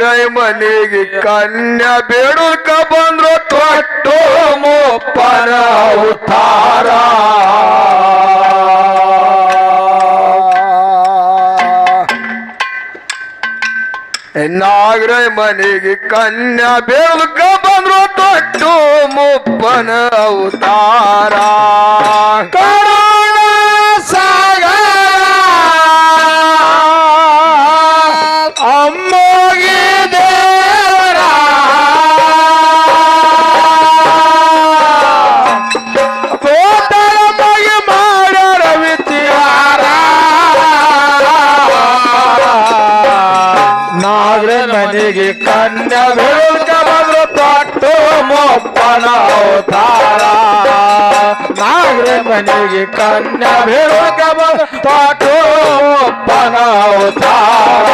ನಾಗರೈ ಮನೆಗೆ ಕನ್ಯಾ ಬೇಡುಕ ಬಂದ್ರು ತೊಟ್ಟು ಮೋಪನ ಉತ್ತಾರ. ನಾಗರೈ ಮನೆಗೆ ಕನ್ಯಾ ಬೇಡುಕ ಬಂದ್ರು ತೊಟ್ಟು ಮುಪ್ಪನ ಅವತಾರ ನಾಗರ ಮನೆಗೆ ಕನ್ಯ ಬೆಳಕ ಬಂದ್ರು ತೊಟ್ಟು ಮೊಪ್ಪನ ಅವತಾರ ನಾಗರ ಮನೆಗೆ ಕನ್ಯ ಬೆಳಕ ಬಂದ್ರು ತೊಟ್ಟು ಮೊಪ್ಪನ ಅವತಾರ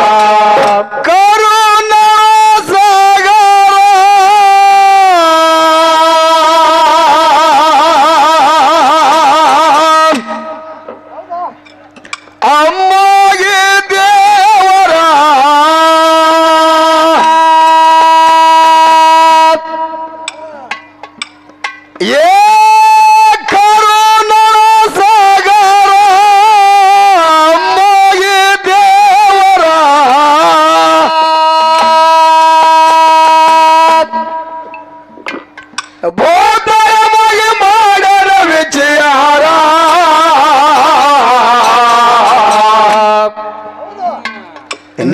ಬೋಧಯ ಮಗೆ ಮಾಡರ ವಿಚಾರ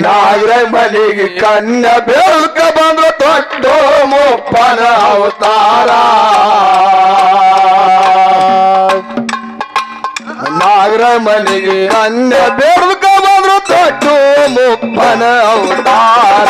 ನಾಗರ ಮನೆಗೆ ಕನ್ನ ಬೆಳಕ ಬಂದ್ರ ದೊಡ್ಡ ಮುಪ್ಪನ ಅವತಾರ. ನಾಗರ ಮನೆಗೆ ಅನ್ನ ಬೆಳಕ ಬಂದ್ರ ದೊಡ್ಡ ಮುಪ್ಪನ ಅವತಾರ.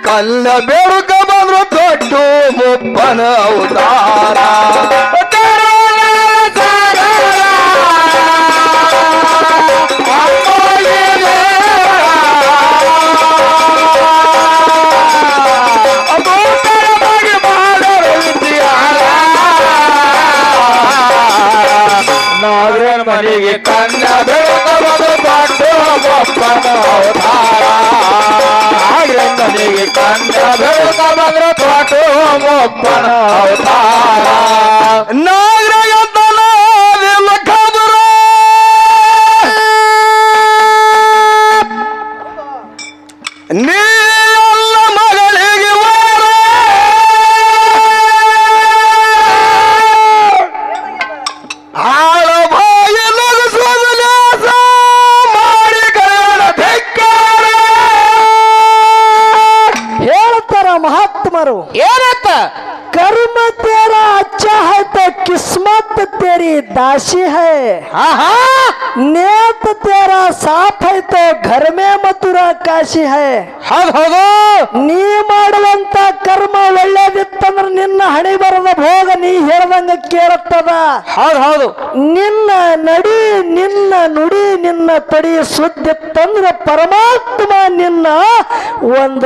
ಮನೆಗೆ ಕನ್ನ ಬೆಳಕ ಬಂದ್ರು ದೊಡ್ಡ ಮುಪ್ಪನ ಅವತಾರ ನಾಗರನ್ ಮನೆಗೆ ಕನ್ನ ಬೆಳಕ ಬಂದು ದೊಡ್ಡ ಮುಪ್ಪನ ಅವತಾರ ನಾಗರನ್ ಮನೆಗೆ ಕನ್ನ ಬೆಳಕ ಬಂದ್ರು ದೊಡ್ಡ दासी है ಹಾ ಹಾ नेत तेरा साफ है तो घर में मथुरा काशी है ಹೌದು ಹೌದು ನೀ ಮಾಡುವಂತ ಕರ್ಮ ಒಳ್ಳೇದಿತ್ತಂದ್ರ ನಿನ್ನ ಹಣಿ ಬರದ ಭೋಗ ನೀ ಹೇಳ್ದಂಗ ಕೇಳುತ್ತದ ಹೌದು ಹೌದು ನಿನ್ನ ನಡಿ ನಿನ್ನ ನುಡಿ ನಿನ್ನ ತಡಿ ಸುದ್ದಿತ್ತಂದ್ರ ಪರಮಾತ್ಮ ನಿನ್ನ ಒಂದ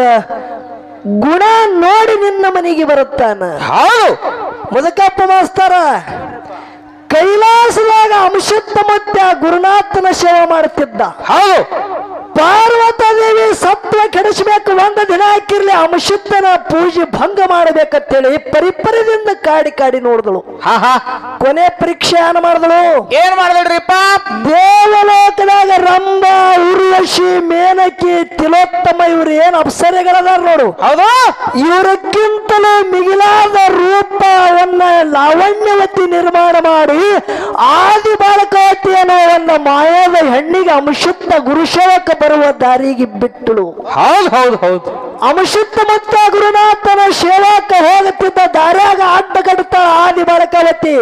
ಗುಣ ನೋಡಿ ನಿನ್ನ ಮನೆಗೆ ಬರುತ್ತಾನ. ಹೌದು. ಮುದಕಪ್ಪ ಮಾಸ್ತಾರ ಕೈಲಾಸದಾಗ ಅಂಶತ್ತ ಮಧ್ಯ ಗುರುನಾಥನ ಸೇವೆ ಮಾಡುತ್ತಿದ್ದ. ಹೌದು. ಪಾರ್ವತಾದೇವಿ ಸತ್ವ ಕೆಡಿಸಬೇಕು ಒಂದು ದಿನ ಹಾಕಿರ್ಲಿ ಅಂಶತ್ತನ ಪೂಜೆ ಭಂಗ ಮಾಡಬೇಕಂತೇಳಿ ಪರಿಪರಿದಿಂದ ಕಾಡಿ ಕಾಡಿ ನೋಡಿದಳು. ಕೊನೆ ಪರೀಕ್ಷೆ ಏನ್ ಮಾಡಿದಳು? ಏನ್ ಮಾಡಿದ್ರಿಪ್ಪ ದೇವಲೋಕದಾಗ ರಂಭ ಉರ್ವಶಿ ಮೇನಕಿ ತಿಲೋತ್ತಮ ಇವರು ಏನ್ ಅಪ್ಸರೆಗಳದಾರ ನೋಡು. ಹೌದು? ಇವರಕ್ಕಿಂತಲೂ ಮಿಗಿಲಾದ ರೂಪವನ್ನ ಲಾವಣ್ಯವತಿ ನಿರ್ಮಾಣ ಮಾಡಿ ಆದಿ ಬಾಲಕವತಿ ಅನ್ನೋ ಒಂದು ಮಾಯದ ಹೆಣ್ಣಿಗೆ ಅಂಶುತ್ನ ಗುರುಶೇವಕ ಬರುವ ದಾರಿಗೆ ಬಿಟ್ಟಳು. ಹೌದು ಹೌದು ಹೌದು. ಅಂಶುತ್ತ ಮತ್ತ ಗುರುನಾಥನ ಶೇವಾಕ ಹೋಗುತ್ತಿದ್ದ ದಾರ್ಯಾಗ ಅಡ್ಡ ಕಡ್ತಾಳ ಆದಿ ಬಾಲಕಾವತಿ.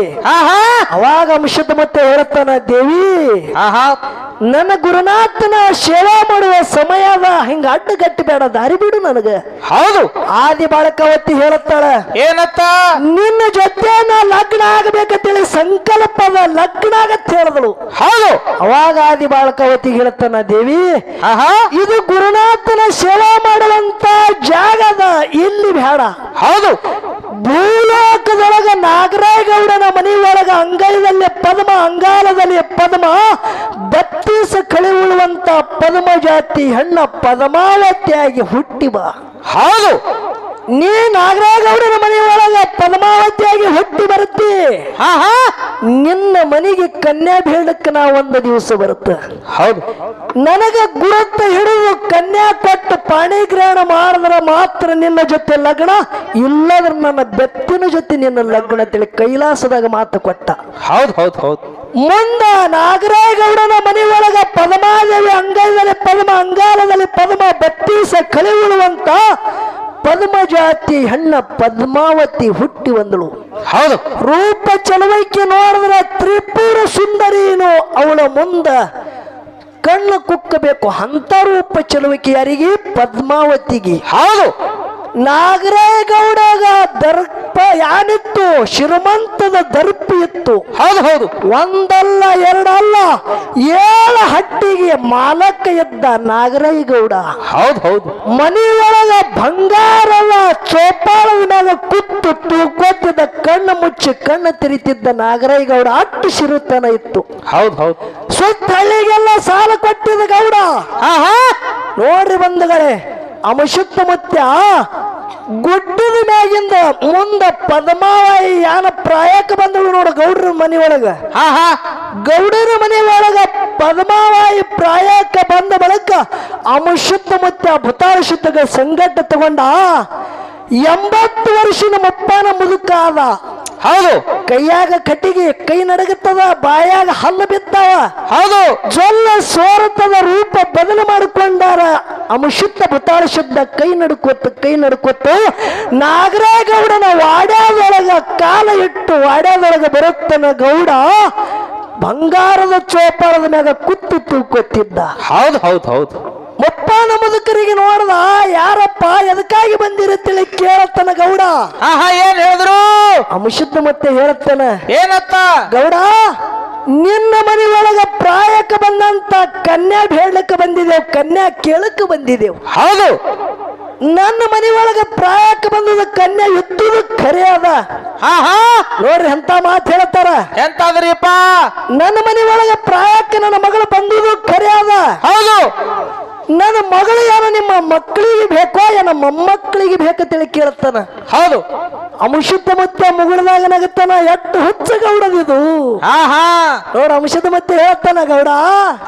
ಅವಾಗ ಅಂಶುತ್ತ ಮತ್ತೆ ಹೇಳುತ್ತಾನ ದೇವಿ ನನ್ನ ಗುರುನಾಥನ ಸೇವಾ ಮಾಡುವ ಸಮಯದ ಹಿಂಗ ಅಡ್ಡ ಗಟ್ಟಿ ಬೇಡ ದಾರಿ ಬಿಡು ನನಗ. ಹೌದು. ಆದಿ ಬಾಳಕವತಿ ಹೇಳುತ್ತಾಳ ಏನತ್ತ? ನಿನ್ನ ಜೊತೆ ನಾ ಲಗ್ನ ಆಗಬೇಕಂತೇಳಿ ಸಂಕಲ್ಪದ ಲಗ್ನ ಆಗತ್ ಹೇಳಿದಳು. ಹೌದು. ಅವಾಗ ಆದಿ ಬಾಳಕವತಿ ಹೇಳುತ್ತಾನ ದೇವಿ ಇದು ಗುರುನಾಥನ ಸೇವಾ ಮಾಡುವಂತ ಜಾಗದ ಇಲ್ಲಿ ಬೇಡ. ಹೌದು. ಭೂಲೋಕದೊಳಗ ನಾಗರಾಯಗೌಡನ ಮನೆಯೊಳಗ ಅಂಗೈದಲ್ಲಿ ಪದ್ಮ, ಅಂಗಾಲದಲ್ಲಿ ಪದ್ಮ, ಬತ್ತೀಸ ಕಳಿ ಪದ್ಮ ಜಾತಿ ಹೆಣ್ಣ ಪದ್ಮಾವತಿಯಾಗಿ ಹುಟ್ಟಿ ಬಾ. ಹೌದು. ನೀ ನಾಗರಾಯಗೌಡನ ಮನೆಯೊಳಗ ಪದ್ಮಾವತಿಯಾಗಿ ಹುಟ್ಟಿ ಬರುತ್ತಿ. ಹಾ ಹಾ. ನಿನ್ನ ಮನೆಗೆ ಕನ್ಯಾ ಬೀಳಕ್ಕೆ ನಾ ಒಂದು ದಿವಸ ಬರುತ್ತೆ. ಹೌದು. ನನಗ ಗುರುತ ಹಿಡಿದು ಕನ್ಯಾ ಕೊಟ್ಟು ಪಾಣಿಗ್ರಹಣ ಮಾಡಿದ್ರೆ ಮಾತ್ರ ನಿನ್ನ ಜೊತೆ ಲಗ್ನ ಇಲ್ಲದ್ರ ನನ್ನ ಬೆತ್ತಿನ ಜೊತೆ ನಿನ್ನ ಲಗ್ನ ತಿಳಿ ಕೈಲಾಸದಾಗ ಮಾತು ಕೊಟ್ಟ. ಹೌದು ಹೌದು ಹೌದು. ಮುಂದ ನಾಗರಾಯಗೌಡನ ಮನೆಯೊಳಗ ಪದ್ಮಾದೇವಿ ಅಂಗೈದಲ್ಲಿ ಪದ್ಮ ಅಂಗಾಲದಲ್ಲಿ ಪದ್ಮ ಬತ್ತೀಸ ಕಲೆ ಉಳುವಂತ ಪದ್ಮ ಜಾತಿ ಹೆಣ್ಣ ಪದ್ಮಾವತಿ ಹುಟ್ಟಿ ಬಂದಳು. ಹೌದು. ರೂಪ ಚಲವೈಕೆ ನೋಡಿದ್ರೆ ತ್ರಿಪುರ ಸುಂದರಿನು ಅವಳ ಮುಂದ ಕಣ್ಣು ಕುಕ್ಕಬೇಕು. ಅಂತ ರೂಪ ಚಲುವಿಕೆ ಯಾರಿಗೆ? ಪದ್ಮಾವತಿಗೆ. ಹೌದು. ನಾಗರಾಯಗೌಡಗ ದರ್ಪ ಯಾನಿತ್ತು ಶ್ರೀಮಂತದ ದರ್ಪ ಇತ್ತು ಹೌದು ಹೌದು. ಒಂದಲ್ಲ ಎರಡಲ್ಲ ಏಳು ಹಟ್ಟಿಗೆ ಮಾಲಕ ಇದ್ದ ನಾಗರೇಗೌಡ. ಹೌದು ಹೌದು. ಮನೆಯೊಳಗ ಬಂಗಾರದ ಚೋಪಾಳವಿನಾಗ ಕುತ್ತು ತೂಕೋತಿದ್ದ ಕಣ್ಣು ಮುಚ್ಚಿ ಕಣ್ಣು ತಿರಿತಿದ್ದ ನಾಗರೇಗೌಡ ಅಟ್ಟು ಶಿರುತನ ಇತ್ತು. ಹೌದು ಹೌದು. ಸುತ್ತ ಹಳ್ಳಿಗೆಲ್ಲ ಸಾಲ ಕೊಟ್ಟಿದ್ದ ಗೌಡ. ನೋಡ್ರಿ ಬಂಧುಗಳೇ ಅಮಶುತ್ತ ಮುತ್ಯ ಗುಡ್ಡದ ಮ್ಯಾಗಿಂದ ಮುಂದ ಪದ್ಮಾವಾಯಿ ಯಾನ ಪ್ರಾಯಕ ಬಂದಳು ನೋಡು ಗೌಡ್ರ ಮನೆಯೊಳಗ ಹಾ ಹಾ ಗೌಡರ ಮನೆಯೊಳಗ ಪದ್ಮಾವಾಯಿ ಪ್ರಾಯಕ ಬಂದ ಬಳಿಕ ಅಮಶುದ್ಧ ಮುತ್ಯ ಭೂತಾಳ ಶುದ್ಧಗ ಸಂಗಟ ತಗೊಂಡ ಎಂಬತ್ತು ವರ್ಷದ ಮುಪ್ಪಾನ ಮುದುಕ ಆದ ಹೌದು. ಕೈಯಾಗ ಕಟ್ಟಿಗೆ ಕೈ ನಡಗುತ್ತದ ಬಾಯಾಗ ಹಲ್ಲು ಬಿತ್ತವ. ಹೌದು. ಜೊಲ್ಲ ಸೋರತದ ರೂಪ ಬದಲು ಮಾಡಿಕೊಂಡಾರ ಅಮಶುದ್ಧ ಭತಾಳ ಶುದ್ಧ ಕೈ ನಡ್ಕೋತ ಕೈ ನಡ್ಕೋತ ನಾಗರಾಗೌಡನ ವಾಡ್ಯಾದೊಳಗ ಕಾಲ ಇಟ್ಟು ವಾಡ್ಯಾದೊಳಗ ಬರುತ್ತನ ಗೌಡ ಬಂಗಾರದ ಚೋಪಾರದ ಮ್ಯಾಗ ಕುತ್ತು ತೂಕೊತ್ತಿದ್ದ. ಹೌದು ಹೌದು ಹೌದು. ಮುಪ್ಪಾನ ಮುದುಕರಿಗೆ ನೋಡ್ದ ಯಾರಪ್ಪ ಎದಕ್ಕಾಗಿ ಬಂದಿರುತ್ತೇಳಿ ಕೇಳತ್ತನ ಗೌಡ. ಆಹಾ ಏನ್ ಹೇಳಿದ್ರು? ಅಮಶುದ್ಧ ಮತ್ತೆ ಹೇಳತ್ತನ ಏನತ್ತ? ಗೌಡ ನಿನ್ನ ಮನೆ ಒಳಗ ಪ್ರಾಯಕ್ಕೆ ಬಂದಂತ ಕನ್ಯಾ ಹೇಳಕ್ಕೆ ಬಂದಿದೆವು ಕನ್ಯಾ ಕೇಳಕ್ಕೆ ಬಂದಿದೆವು. ಹೌದು. ನನ್ನ ಮನೆ ಒಳಗ ಪ್ರಾಯಕ್ಕೆ ಬಂದದ ಕನ್ಯಾ ಎತ್ತುದು ಖರೆ ಅದ. ಆಹಾ. ನೋಡ್ರಿ ಎಂತ ಮಾತು ಹೇಳ್ತಾರ ಎಂತಾದ್ರಿಪ್ಪ? ನನ್ನ ಮನೆ ಒಳಗ ಪ್ರಾಯಕ್ಕೆ ನನ್ನ ಮಗಳು ಬಂದುದು ಖರೆ ಅದ. ಹೌದು. ನನ್ನ ಮಗಳು ಯಾರು? ನಿಮ್ಮ ಮಕ್ಕಳಿಗೆ ಬೇಕೋ ಏನ ಮೊಮ್ಮಕ್ಕಳಿಗೆ ಬೇಕಂತೇಳಿ ಕೇಳ್ತಾನ. ಹೌದು. ಅಂಶದ ಮತ್ತೆ ಮುಗುಳದಾಗ ನಗತ್ತಾನ ಎಟ್ಟು ಹುಚ್ಚ ಗೌಡದಿದು. ಇದು ಹಾ. ನೋಡ ಅಂಶದ ಮತ್ತೆ ಹೇಳ್ತಾನ ಗೌಡ.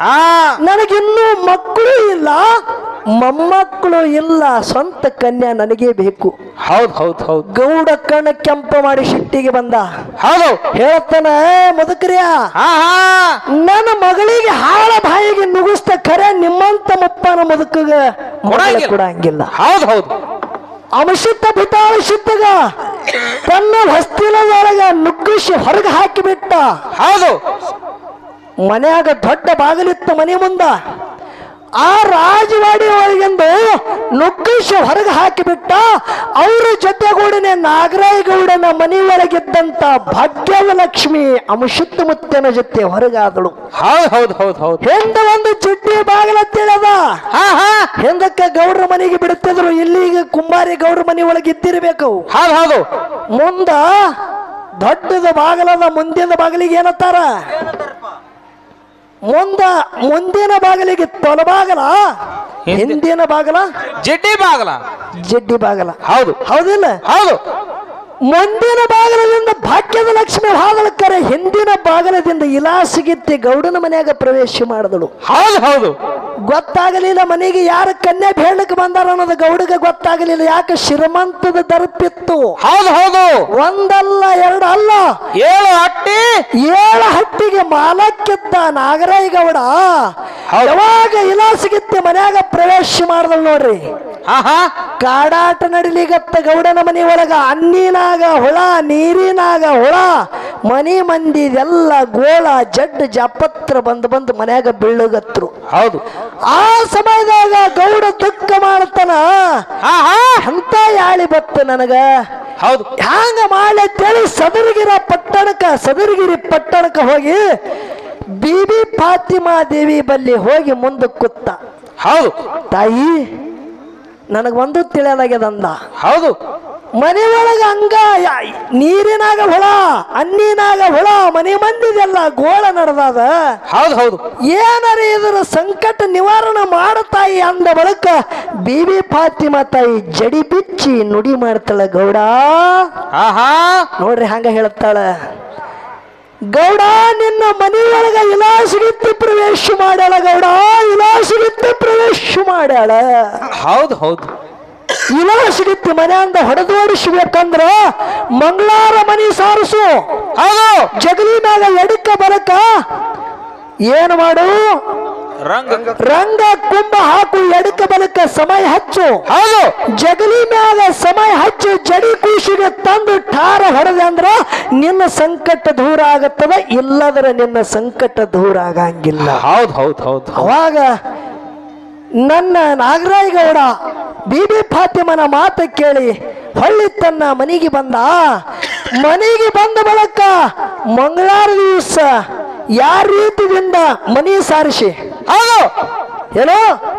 ಆ ನನಗಿನ್ನೂ ಮಕ್ಕಳು ಇಲ್ಲ ಮೊಮ್ಮಕ್ಕಳು ಇಲ್ಲ ಸ್ವಂತ ಕನ್ಯಾ ನನಗೆ ಬೇಕು. ಹೌದು ಹೌದು ಹೌದು. ಗೌಡ ಕಣ್ಣ ಕೆಂಪ ಮಾಡಿ ಶಿಟ್ಟಿಗೆ ಬಂದ. ಹೌದು. ಹೇಳ್ತಾನ ಮುದುಕ್ರಿಯ ನನ್ನ ಮಗಳಿಗೆ ಹಾಳ ಬಾಯಿಗೆ ನುಗ್ಗಿಸ್ತ ಖರೆ ನಿಮ್ಮಂತ ಮುಪ್ಪನ ಮುದುಕಗ ಕೊಡಂಗಿಲ್ಲ. ಹೌದು ಹೌದು. ಅಂಶಿತ್ತ ಭಿತಾಳಿಸಿದ್ದಗ ತನ್ನ ಹೊಸ್ತಿಲದೊಳಗ ನುಗ್ಗಿಸಿ ಹೊರಗೆ ಹಾಕಿಬಿಟ್ಟ. ಹೌದು. ಮನ್ಯಾಗ ದೊಡ್ಡ ಬಾಗಿಲಿತ್ತು ಮನೆ ಮುಂದ. ಆ ರಾಜವಾಡಿ ಒಳಗೆಂದು ನುಗ್ಗಿಸ ಹೊರಗೆ ಹಾಕಿಬಿಟ್ಟ ಅವರ ಜೊತೆಗೂಡನೆ ನಾಗರಾಯಗೌಡನ ಮನೆ ಒಳಗಿದ್ದಂತ ಭಾಗ್ಯಲಕ್ಷ್ಮಿ ಅಂಶುತ್ತ ಮುತ್ತನ ಜೊತೆ ಹೊರಗಾದಳು. ಹೌದು ಹೌದು ಹೌದು ಹೌದು. ಹಿಂದ ಒಂದು ಚಿಟ್ಟಿ ಬಾಗಿಲ ತಿಳದ ಹಾ ಹಾ. ಹಿಂದಕ್ಕೆ ಗೌಡ್ರ ಮನೆಗೆ ಬಿಡುತ್ತಿದ್ರು? ಇಲ್ಲಿಗೆ ಕುಂಬಾರಿ ಗೌಡ್ರ ಮನೆ ಒಳಗೆ ಇದ್ದಿರ್ಬೇಕು. ಹೌದು ಹೌದು. ಮುಂದ ದೊಡ್ಡದ ಬಾಗಲದ ಮುಂದಿನ ಬಾಗಿಲಿಗೆ ಏನತ್ತಾರ? ಮುಂದ ಮುಂದಿನ ಬಾಗಿಲಿಗೆ ತೊಲಬಾಗಲ? ಹಿಂದಿನ ಬಾಗಲ? ಜಿಡ್ಡಿ ಬಾಗಲ. ಜಡ್ಡಿ ಬಾಗಲ. ಹೌದು. ಹೌದಿಲ್ಲ? ಹೌದು. ಮುಂದಿನ ಬಾಗಿಲದಿಂದ ಭಾಗ್ಯದ ಲಕ್ಷ್ಮಿ ಹಾಗಲಕ್ಕರೆ ಹಿಂದಿನ ಭಾಗಲದಿಂದ ಇಲಾಸಿಗಿತ್ತಿ ಗೌಡನ ಮನೆಯಾಗ ಪ್ರವೇಶ ಮಾಡಿದಳು. ಹೌದು ಹೌದು. ಗೊತ್ತಾಗಲಿಲ್ಲ ಮನೆಗೆ ಯಾರ ಕನ್ಯಾ ಬೇಡಕ್ಕೆ ಬಂದಾರ ಅನ್ನೋದು ಗೌಡಗೆ ಗೊತ್ತಾಗಲಿಲ್ಲ ಯಾಕೆ ಶ್ರೀಮಂತದ ದರ್ಪಿತ್ತು? ಹೌದು ಹೌದು. ಒಂದಲ್ಲ ಎರಡು ಅಲ್ಲ. ಏಳು ಹಟ್ಟಿ. ಏಳು ಹಟ್ಟಿಗೆ ಮಾಲಕ್ಕಿದ್ದ ನಾಗರಾಯ ಗೌಡ. ಯಾವಾಗ ಇಲಾಸಿಗಿತ್ತಿ ಮನೆಯಾಗ ಪ್ರವೇಶ ಮಾಡಿದಳು ನೋಡ್ರಿ. ಕಾಡಾಟ ನಡಿಲಿಗತ್ತ ಗೌಡನ ಮನೆ ಒಳಗ ಅನ್ನಿನಾಗ ಹುಳ ನೀರಿನಾಗ ಹುಳ ಮನಿ ಮಂದಿದೆಲ್ಲ ಗೋಳ ಜಡ್ ಜಪತ್ರ ಬಂದು ಬಂದು ಮನ್ಯಾಗ ಬೀಳುಗತ್ರು. ಹೌದು. ಆ ಸಮಯದಾಗ ಗೌಡ ದುಃಖ ಮಾಡ್ತಾನ. ಅಂತ ಯಾಳಿ ಬತ್ತು ನನಗ? ಹೌದು. ಹ್ಯಾಂಗ ಮಾಡಿ ಅಂತೇಳಿ ಸದರಗಿರ ಪಟ್ಟಣಕ ಸದರಗಿರಿ ಪಟ್ಟಣಕ ಹೋಗಿ ಬಿಬಿ ಫಾತಿಮಾ ದೇವಿ ಬಲ್ಲಿ ಹೋಗಿ ಮುಂದೆ ಕೂತ. ಹೌದು. ತಾಯಿ ನನಗ ಒಂದು ತಿಳಿಯಲಾಗ್ಯದಂದ. ಹೌದು. ಮನೆ ಒಳಗ ಹಂಗ ನೀರಿನಾಗ ಹುಳ ಅನ್ನಿನಾಗ ಹುಳ ಮನೆ ಮಂದಿದೆಲ್ಲ ಗೋಳ ನಡೆದಾದ. ಹೌದು ಹೌದು. ಏನಾರ ಇದರ ಸಂಕಟ ನಿವಾರಣೆ ಮಾಡತಾಯಿ ಅಂದ ಬಳಿಕ ಬಿಬಿ ಫಾತಿಮಾ ತಾಯಿ ಜಡಿ ಬಿಚ್ಚಿ ನುಡಿ ಮಾಡ್ತಾಳ ಗೌಡ. ನೋಡ್ರಿ ಹಂಗ ಹೇಳ್ತಾಳ. ಗೌಡ ನಿನ್ನ ಮನೆಯೊಳಗ ಇಲಾಸಿಗಿತ್ತಿ ಪ್ರವೇಶ ಮಾಡ್ಯಾಳ ಗೌಡ ಇಲಾಸಿಗಿತ್ತಿ ಪ್ರವೇಶ ಮಾಡ್ಯಾಳ. ಹೌದು ಹೌದು. ಇಲಾಸಿಗಿತ್ತಿ ಮನೆಯಿಂದ ಹೊಡೆದೋಡಿಸ್ಬೇಕಂದ್ರ ಮಂಗಳಾರ ಮನಿ ಸಾರಿಸು. ಹೌದು. ಜಗಲಿ ಮ್ಯಾಗ ಎಡಕ ಬರಕ ಏನು ಮಾಡು? ರಂಗ. ರಂಗ ಕುಂಭ ಹಾಕು ಎಡಕ ಬಲಕ ಸಮಯ ಹಚ್ಚು. ಹೌದು. ಜಗಲಿ ಮ್ಯಾಲ ಸಮಯ ಹಚ್ಚು ಜಡಿ ಕೂಸಿಗೆ ತಂದು ಠಾರ ಹೊಡೆದಂದ್ರ ನಿನ್ನ ಸಂಕಟ ದೂರ ಆಗತ್ತದ? ಇಲ್ಲದ್ರ ನಿನ್ನ ಸಂಕಟ ದೂರ ಆಗಂಗಿಲ್ಲ. ಹೌದು ಹೌದು ಹೌದು. ಅವಾಗ ನನ್ನ ನಾಗರಾಯಗೌಡ ಬಿಬಿ ಫಾತಿಮನ ಮಾತು ಕೇಳಿ ಹೊಳ್ಳಿ ತನ್ನ ಮನೆಗೆ ಬಂದ. ಮನೆಗೆ ಬಂದ ಬಳಕ ಮಂಗಳಾರ ದಿವಸ ಯಾರ ರೀತಿಯಿಂದ ಮನೆ ಸಾರಿಸಿ? ಹೌದು. ಏನೋ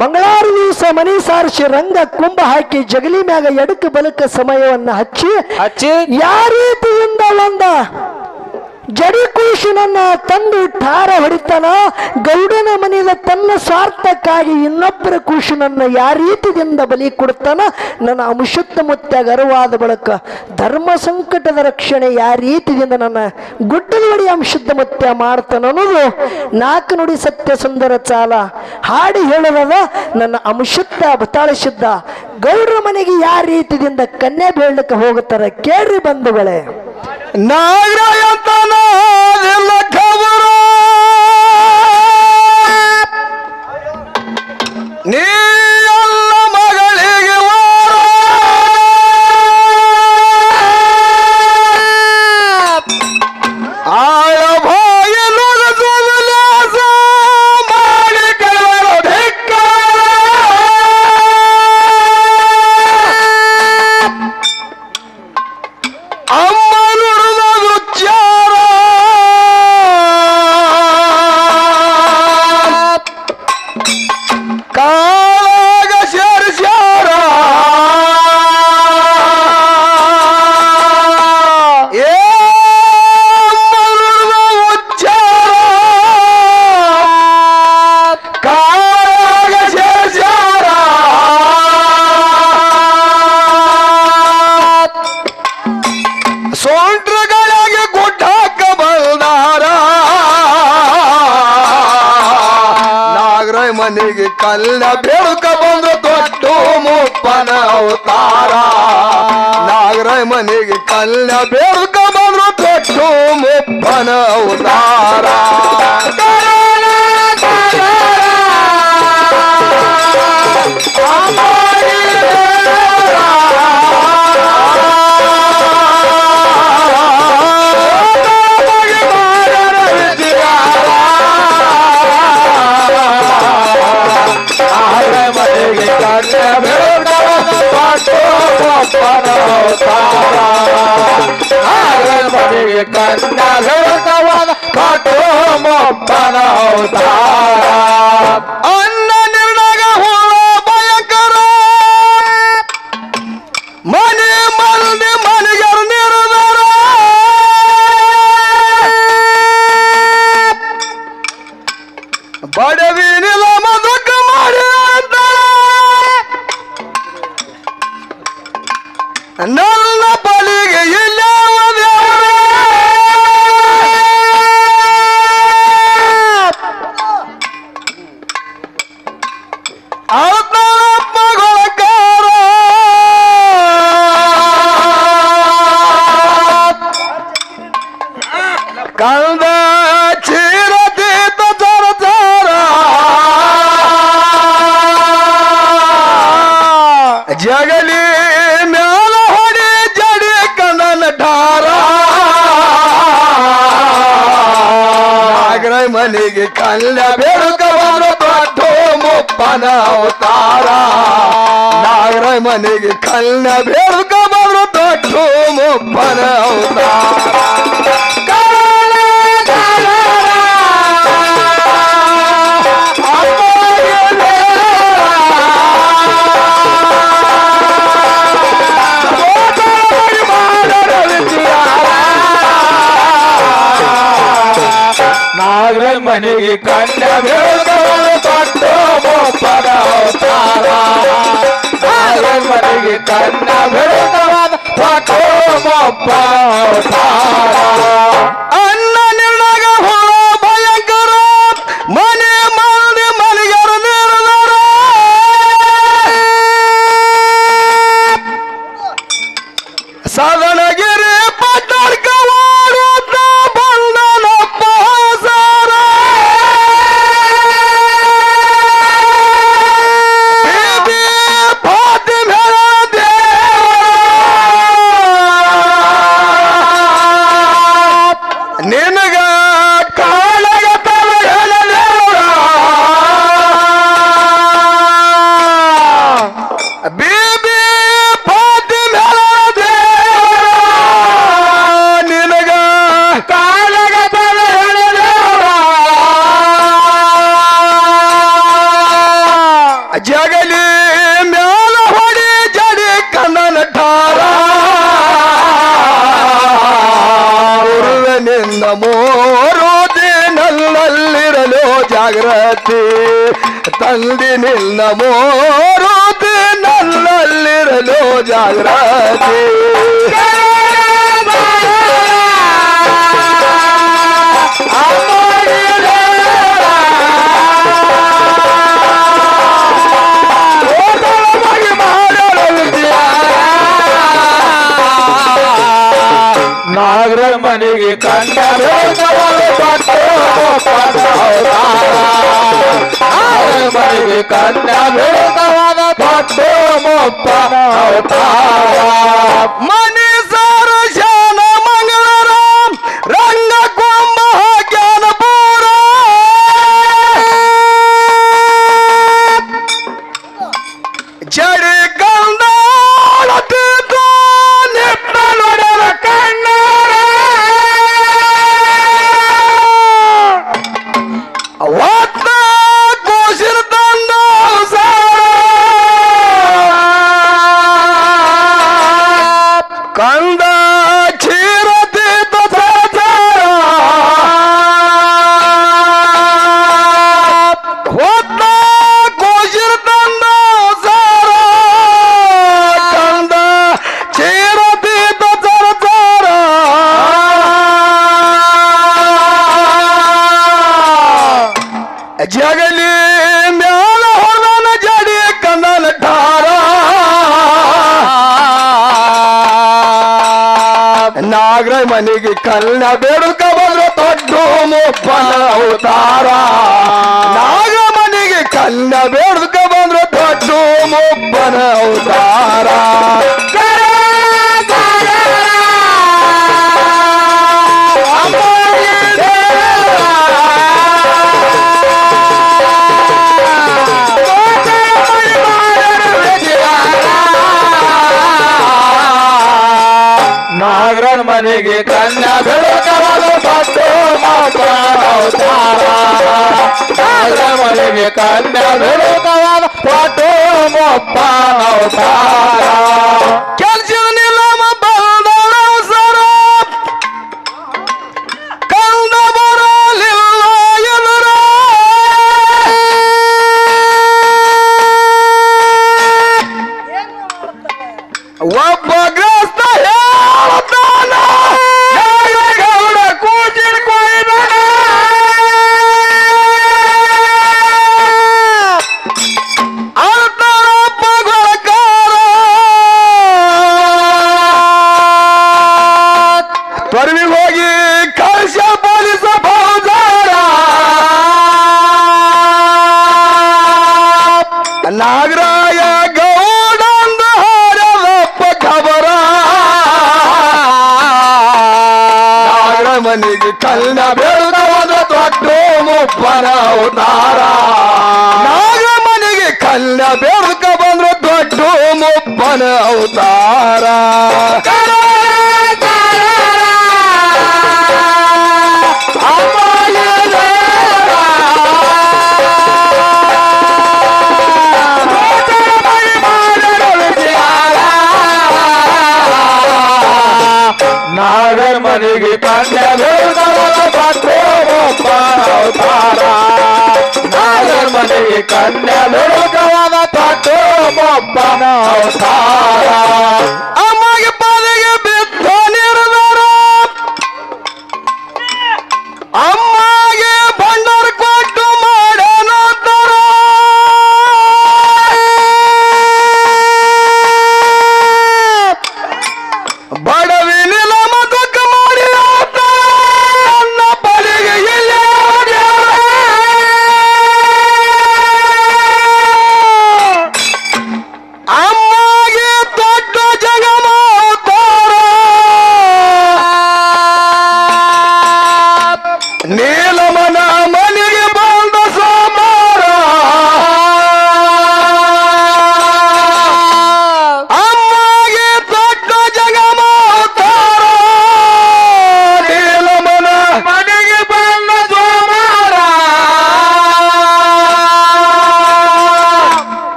ಮಂಗಳಾರ ದಿವಸ ಮನಿ ಸಾರಿಸಿ ರಂಗ ಕುಂಭ ಹಾಕಿ ಜಗಲಿ ಮ್ಯಾಗ ಎಡಕ್ಕೆ ಬಲಕ ಸಮಯವನ್ನ ಹಚ್ಚಿ ಹಚ್ಚಿ. ಯಾವ ರೀತಿಯಿಂದ ಒಂದ ಜಡಿ ಕೂಶಿನನ್ನ ತಂದು ಠಾರ ಹೊಡಿತಾನ, ಗೌಡನ ಮನೆಯ ತನ್ನ ಸ್ವಾರ್ಥಕ್ಕಾಗಿ ಇನ್ನೊಬ್ಬರ ಕೂಸಿನನ್ನ ಯಾವ ರೀತಿಯಿಂದ ಬಲಿ ಕೊಡ್ತಾನ, ನನ್ನ ಅಂಶುತ್ತ ಮುತ್ತಾಗ ಅರಿವಾದ ಬಳಕ ಧರ್ಮ ಸಂಕಟದ ರಕ್ಷಣೆ ಯಾವ ರೀತಿಯಿಂದ ನನ್ನ ಬಳಿ ಅಂಶುದ್ಧ ಮುತ್ಯ ಮಾಡ್ತಾನ ಅನ್ನೋದು ನಾಲ್ಕು ನುಡಿ ಸತ್ಯ ಸುಂದರ ಚಾಲ. ಹಾಡಿ ಹೇಳುವಾಗ ನನ್ನ ಅಂಶುತ್ತ ಬತಾಳಿಸಿದ್ದ ಗೌಡ್ರ ಮನೆಗೆ ಯಾವ ರೀತಿಯಿಂದ ಕನ್ಯಾ ಬೀಳಕ್ಕೆ ಹೋಗುತ್ತಾರೆ ಕೇಳ್ರಿ ಬಂಧುಗಳೇ. ನಾಗರಾಯಂತನ لك ಮನೆಗೆ ಕಲ್ಲ ಬೆಳಕ ಬಂದು ದೊಡ್ಡ ಮುಪ್ಪನ ಅವತಾರ. ನಾಗರ ಮನೆಗೆ ಕಲ್ಲ ಬೆಳಕ ಬಂದ್ರು ದೊಡ್ಡ ಮುಪ್ಪನ ಅವತಾರ. ಮುಪ್ಪನ ಅವತಾರ ನಾಗರಮನಿಗೆ ಕನ್ನ ಬೆಳಕವಾದ ಜಗಲಿ ಮ್ಯಾಲ ಹೊಡಿ ಜಡಿ ಕಂದನ ಢಾರ ನಾಗರ ಮನೆಗೆ ಕಲ್ಯ ಬೆಳಕವರು ದೊಡ್ಡ ಮುಪ್ಪನ ಅವತಾರ. ನಾಗರ ಮನೆಗೆ ಕಲ್ಯ ಬೆಳಕವರು ದೊಡ್ಡ ಮುಪ್ಪನ ಅವತಾರ. ನಾಗರ ಮನೆಗೆ ಕಂಡ ಬೆಳಕವರು ದೊಡ್ಡ ಮುಪ್ಪನ ಅವತಾರ ನಾಗರ ಮನೆಗೆ ಕಂಡ ಬೆಳಕವಾದ ದೊಡ್ಡ ಮುಪ್ಪನ ಜಗಲಿ ಮ್ಯಾಲ ಹೊಡಿ ಜಡಿ ಕನ್ನನ ಠಾರ. ಗುರುವಿನಿಂದ ಮೂರು ದಿನಲ್ಲಿರಲು ಜಾಗೃತಿ ನಿನ್ನ ಮೋರು ದಿನಲ್ಲಿರಲು ಜಾಗೃತಿ ಮನೆಗೆ ಜಗಲಿ ಮ್ಯಾಲ ಹೊರನ ಜಡಿ ಕಂದನ ಠಾರ. ನಾಗರ ಮನೆಗೆ ಕಲ್ಲ ಬೇಡುಕ ಬಂದ್ರ ದೊಡ್ಡ ಮುಪ್ಪನ ಅವತಾರ. ನಾಗರ ಮನೆಗೆ ಕಲ್ಲ ಬೇಡುಕ ಬಂದ್ರ ದೊಡ್ಡ ಮುಪ್ಪನ ಅವತಾರ. ನನಗೆ ಕನ್ನ ಬೆಳಕರಲು ಬಂದು ಮಾತಾಡೋತಾರ ಮನೆಗೆ ಕನ್ನ ಬೆಳಕರಲು ಪಟ್ಟು ಮೊಪ್ಪಾನೋತಾರ বাড়াও না కన్యలు కవన తట్టు బొబ్బన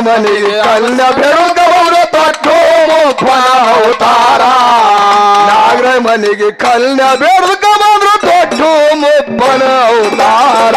ಮನಿ ಕಲ್ಲ ಬೆಳಗವರು ತಟ್ಟೋ ಮೋಪನ ಅವತಾರ ನಾಗರ ಮನೆಗೆ ಕಲ್ಲ ಬೆಳಗವರು ತಟ್ಟೋ ಮೋಪನ ಅವತಾರ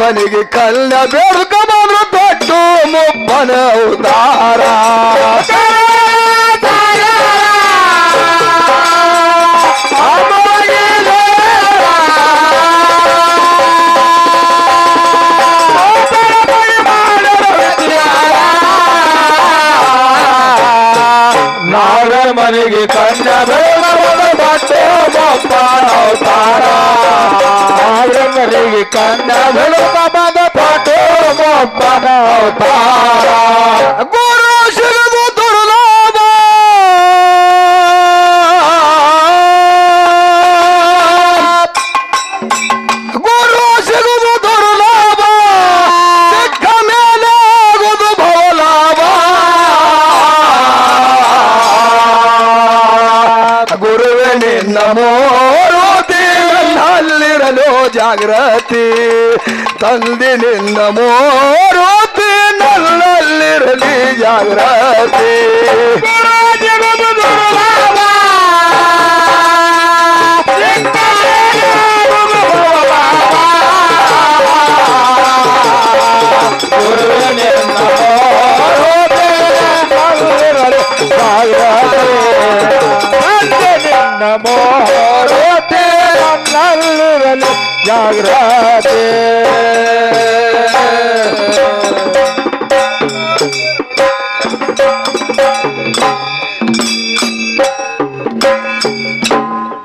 मन के कल बेड़क बेटू बन उतारा। मन के कल बेड़ो बाटे बाप तारा కందములు పమద పటో మొప్పన గురు శిలువు ಜಾಗೃತಿ ತಂದಿ ನಿನ್ನ ಮೋರುತಿ ನಲ್ಲಲ್ಲಿರಲಿ ಜಾಗೃತಿ ಜಾಗೃತಿ ಮೋರೋತೆ ನಲ್ಲಿರಲು जागरा